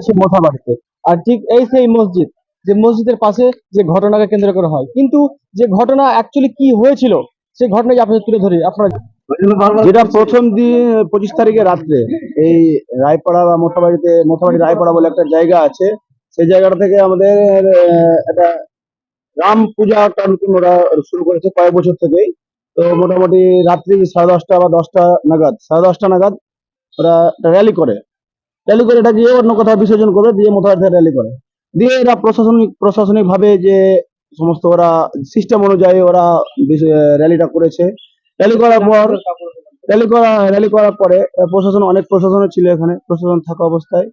হয়েছে মোথাবাড়িতে আর ঠিক এই সেই মসজিদ, যে মসজিদের পাশে যে ঘটনাকে কেন্দ্র করে হয়। কিন্তু যে ঘটনা অ্যাকচুয়ালি কি হয়েছিল, সেই ঘটনাকে আপনাদের তুলে ধরি। আপনারা যেটা প্রথম দিন, পঁচিশ তারিখে রাত্রে, এই রায়পাড়া বা মোথাবাড়িতে, মোথাবাড়ি রায়পাড়া বলে একটা জায়গা আছে। সেই জায়গাটা থেকে আমাদের একটা রাম পূজা একটা নতুন ওরা শুরু করেছে কয়েক বছর থেকেই। তো মোটামুটি রাত্রি সাড়ে দশটা বা দশটা নাগাদ, সাড়ে দশটা নাগাদ ওরা র্যালি করে। র্যালি করে এটা গিয়ে অন্য কোথাও বিসর্জন করে দিয়ে থেকে র্যালি করে। দিয়ে এরা প্রশাসনিক প্রশাসনিক ভাবে যে সমস্ত ওরা সিস্টেম অনুযায়ী ওরা র্যালিটা করেছে। র্যালি করার পর র্যালি করা র্যালি করার পরে প্রশাসন অনেক প্রশাসনও ছিল এখানে প্রশাসন থাকা অবস্থায়।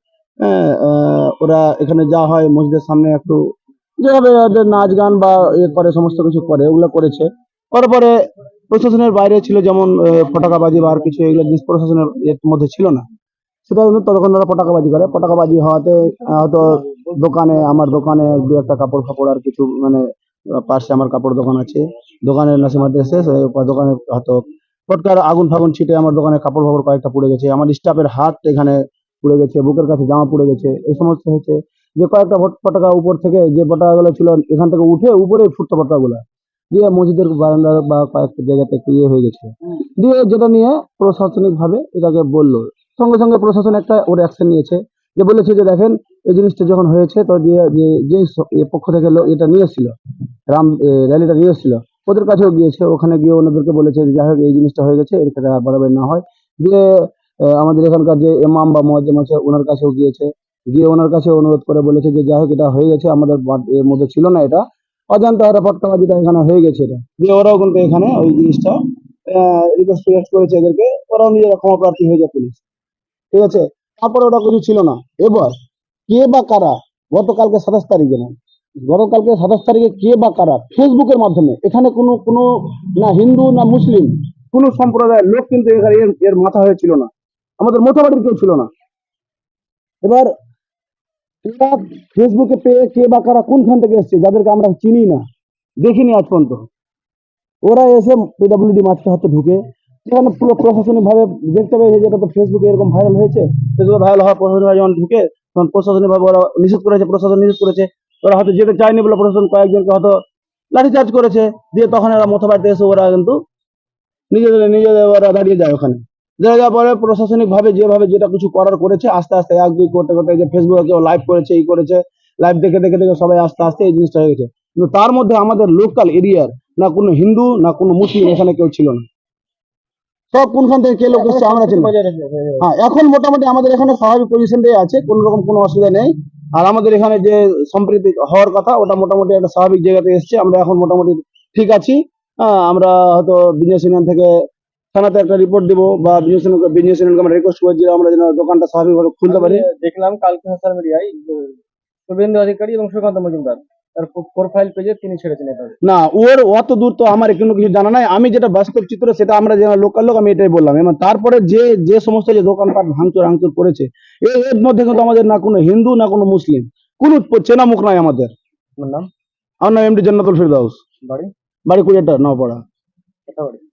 ওরা এখানে যা হয় মসজিদের সামনে একটু যেভাবে ওদের নাচ গান বা ইয়ে করে সমস্ত কিছু করে ওগুলো করেছে। করার পরে প্রশাসনের বাইরে ছিল যেমন আহ, পটাকাবাজি বা আর কিছু এগুলো প্রশাসনের মধ্যে ছিল না। সেটা ততক্ষণ ওরা পটাকাবাজি করে। পটাকাবাজি হওয়াতে হয়তো দোকানে, আমার দোকানে দু একটা কাপড় ফাপড় আর কিছু মানে পাশে আমার কাপড় দোকান আছে। দোকানের নাসিমার এসে দোকানে হয়তো ফটকার আগুন ফাগুন ছিটে আমার দোকানে কাপড় ফাপড় কয়েকটা পুড়ে গেছে। আমার স্টাফের হাত এখানে পুড়ে গেছে, বুকের কাছে জামা পুড়ে গেছে, এই সমস্ত হয়েছে। যে কয়েকটা পটাকা উপর থেকে যে পটাকাগুলো ছিল, এখান থেকে উঠে উপরে ফুটতো পটাকাগুলো দিয়ে মসজিদের বারান্দা বা কয়েকটা জায়গাতে ইয়ে হয়ে গেছে। দিয়ে যেটা নিয়ে প্রশাসনিক ভাবে এটাকে বলল সঙ্গে সঙ্গে প্রশাসন একটা ওর অ্যাকশন নিয়েছে। যে বলেছে যে দেখেন, এই জিনিসটা যখন হয়েছে, তো যে যে পক্ষ থেকে এটা নিয়ে এসেছিল, রাম র্যালিটা নিয়ে এসেছিল, ওদের কাছেও গিয়েছে। ওখানে গিয়ে ওনাদেরকে বলেছে যে যাই হোক এই জিনিসটা হয়ে গেছে, এর ক্ষেত্রে আর বাড়াবাড়ি না হয়। দিয়ে আমাদের এখানকার যে ইমাম বা মহাজ্জম আছে, ওনার কাছেও গিয়েছে। গিয়ে ওনার কাছে অনুরোধ করে বলেছে যে যাই হোক এটা হয়ে গেছে, আমাদের এর মধ্যে ছিল না এটা। অজান্তে একটা ফটকাবাজিটা এখানে হয়ে গেছে এটা। দিয়ে ওরাও কিন্তু এখানে ওই জিনিসটা রিকোয়েস্ট করেছে এদেরকে। ওরাও নিজেরা ক্ষমা প্রার্থী হয়ে যায় পুলিশ। ঠিক আছে? তারপরে ওটা কিছু ছিল না। এবার কে বা কারা গতকালকে সাতাশ তারিখে না, গতকালকে সাতাশ তারিখে কে বা কারা ফেসবুকের মাধ্যমে, এখানে কোনো কোনো না হিন্দু না মুসলিম, কোনো সম্প্রদায়ের লোক কিন্তু এখানে এর মাথা হয়েছিল না। আমাদের মোটামুটি কেউ ছিল না। এবার ফেসবুকে পেয়ে কে বা কারা কোনখান থেকে এসছে, যাদেরকে আমরা চিনি না, দেখিনি আজ পর্যন্ত। ওরা এসে পিডাব্লিউডি মাঠে হয়তো ঢুকে সেখানে পুরো প্রশাসনিক ভাবে দেখতে পেয়েছে যেটা তো ফেসবুকে এরকম ভাইরাল হয়েছে ফেসবুকে ভাইরাল হওয়ার প্রশাসনিক যখন ঢুকে, তখন প্রশাসনিক ভাবে ওরা নিষেধ করেছে, প্রশাসন নিষেধ করেছে। ওরা হয়তো যেতে চায়নি বলে প্রশাসন কয়েকজনকে হয়তো লাঠিচার্জ করেছে, দিয়ে তখন এরা মোথাবাড়িতে এসে ওরা কিন্তু নিজেদের নিজেদের ওরা দাঁড়িয়ে যায় ওখানে। যাওয়ার পরে প্রশাসনিক ভাবে যেভাবে যেটা কিছু করার করেছে, আস্তে আস্তে এক, দুই করতে করতে যে ফেসবুকে কেউ লাইভ করেছে, এই করেছে লাইভ দেখে দেখে দেখে সবাই আস্তে আস্তে এই জিনিসটা হয়ে গেছে কিন্তু তার মধ্যে আমাদের লোকাল এরিয়ার না কোনো হিন্দু, না কোনো মুসলিম এখানে কেউ ছিল না। সব কোনখান থেকে কে লোক এসছে আমরা চিনি হ্যাঁ এখন মোটামুটি আমাদের এখানে স্বাভাবিক পজিশন পজিশনটাই আছে কোনো রকম কোনো অসুবিধা নেই। আর আমাদের এখানে যে সম্প্রীতি হওয়ার কথা ওটা মোটামুটি একটা স্বাভাবিক জায়গাতে এসছে আমরা এখন মোটামুটি ঠিক আছি। হ্যাঁ আমরা হয়তো বিজনেস ইউনিয়ন থেকে থানাতে একটা রিপোর্ট দিব বা বিজনেস ইউনিয়ন বিজনেস ইউনিয়নকে আমরা রিকোয়েস্ট করছি আমরা যেন দোকানটা স্বাভাবিকভাবে খুলতে পারি। দেখলাম কালকে সোশ্যাল মিডিয়ায় শুভেন্দু অধিকারী এবং সুকান্ত মজুমদার। প্রোফাইল পেজে তিনি ছেড়েছেন না ওর অত দূর তো আমার কোনো কিছু জানা নাই। আমি যেটা বাস্তব চিত্র সেটা আমরা যারা লোকাল লোক আমি এটাই বললাম। এবং তারপরে যে যে সমস্ত যে দোকানপাট ভাঙচুর ভাঙচুর করেছে এর মধ্যে কিন্তু আমাদের না কোনো হিন্দু না কোনো মুসলিম কোনো চেনা মুখ নাই আমাদের। আমার নাম? আমার নাম এমডি জান্নাতুল ফিরদাউস। বাড়ি? বাড়ি কুড়িয়াটা নওপাড়া।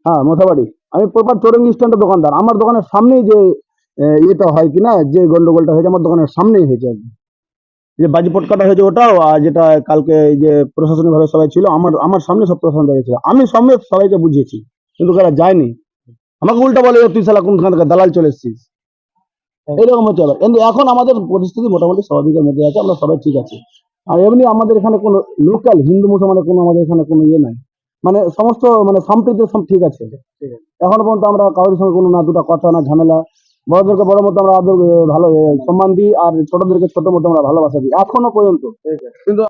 হ্যাঁ মোথাবাড়ি। আমি প্রপার চৌরঙ্গি স্ট্যান্ডের দোকানদার। আমার দোকানের সামনেই যে ইয়েটা হয় কিনা যে গন্ডগোলটা হয়েছে আমার দোকানের সামনেই হয়েছে একদম। যে বাজি পটকাটা হয়েছে ওটাও আর যেটা কালকে এই যে প্রশাসনিক ভাবে সবাই ছিল আমার আমার সামনে সব প্রশাসন দাঁড়িয়েছিল আমি সামনে সবাইকে বুঝিয়েছি কিন্তু তারা যায়নি। আমাকে উল্টা বলে তুই সালা কোনখান থেকে দালাল চলে এসেছিস? এরকম হচ্ছে আবার। কিন্তু এখন আমাদের পরিস্থিতি মোটামুটি স্বাভাবিকের মধ্যে আছে আমরা সবাই ঠিক আছি। আর এমনি আমাদের এখানে কোনো লোকাল হিন্দু মুসলমানের কোনো আমাদের এখানে কোনো ইয়ে নাই। মানে সমস্ত মানে সম্প্রীতি সব ঠিক আছে। ঠিক আছে। এখনও পর্যন্ত আমরা কারোর সঙ্গে কোনো না দুটা কথা না ঝামেলা। বড়দেরকে বড় মতো আমরা আদর ভালো সম্মান দিই আর ছোটদেরকে ছোট মতো আমরা ভালোবাসা দিই। এখনও পর্যন্ত। কিন্তু